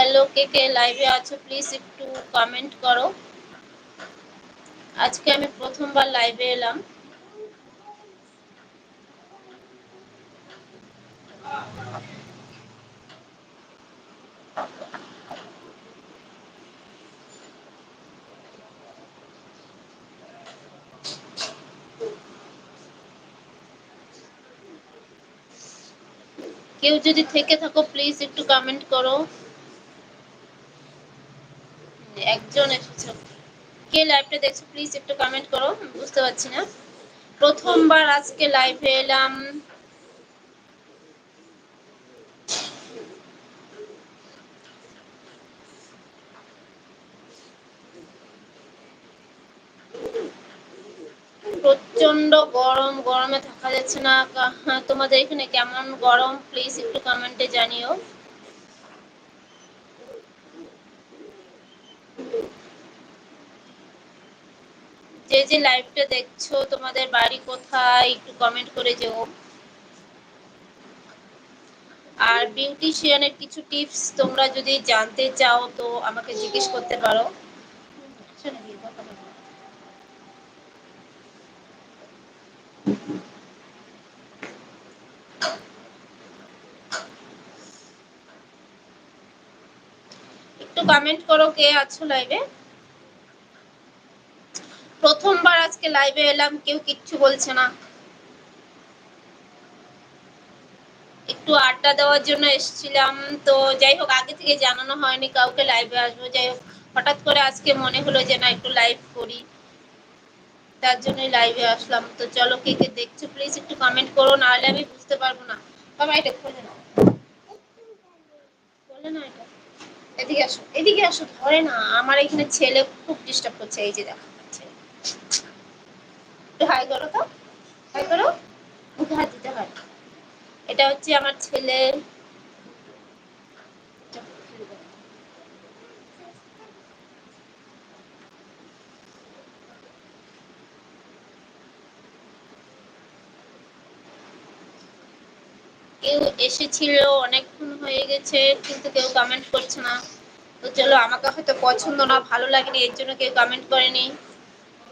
Hello কে কে লাইভে আছো please একটু কমেন্ট করো। আজকে আমি প্রথমবার লাইভে এলাম। কেউ যদি থেকে থাকো প্লিজ একটু কমেন্ট করো। একজন এসেছ কে লাইভটা দেখছ? প্লিজ একটু কমেন্ট করো বুঝতে পারছি না। প্রথমবার আজকে লাইভে এলাম। প্রচণ্ড গরম, গরমে থাকা যাচ্ছে না। তোমাদের এখানে কেমন গরম? প্লিজ একটু কমেন্টে জানিও। যে যে লাইভটা দেখছ, তোমাদের বাড়ি কোথায়, একটু কমেন্ট করে যেও। আর বিউটিশিয়ানের কিছু টিপস তোমরা যদি জানতে চাও, তো আমাকে জিজ্ঞেস করতে পারো। একটু কমেন্ট করো কে আছো লাইভে প্রথমবার আজকে লাইভে এলাম, কেউ কিচ্ছু বলছে না। একটু আড্ডা দেওয়ার জন্য এসেছিলাম, তো যাই হোক, আগে থেকে জানানো হয়নি, কাউকে লাইভে আসব। যাই হোক, হঠাৎ করে আজকে মনে হলো যে না, একটু লাইভ করি। তার জন্যই লাইভে আসলাম। তো চলো, কে কে দেখছ প্লিজ একটু কমেন্ট করো, নাহলে আমি বুঝতে পারব না। বাবা, এটা খুলে নাও। খুলে না এটা। এদিকে আসো এদিকে আসো, ধরে না, আমার এখানে ছেলে খুব ডিস্টার্ব করছে, এই যে দেখা। হাই করো তো। হাই করো। মুখে হাত দিতে হয়। এটা হচ্ছে আমার ছেলে। কেউ এসেছিল, অনেকক্ষণ হয়ে গেছে, কিন্তু কেউ কমেন্ট করছে না। তো চলো, আমাকে হয়তো পছন্দ না, ভালো লাগেনি, এর জন্য কেউ কমেন্ট করেনি।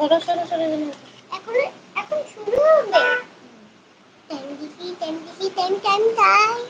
সরো সরো সরো এখন এখন শুরু হবে টেন দিকি টেন দিকি টেন টেন টাইম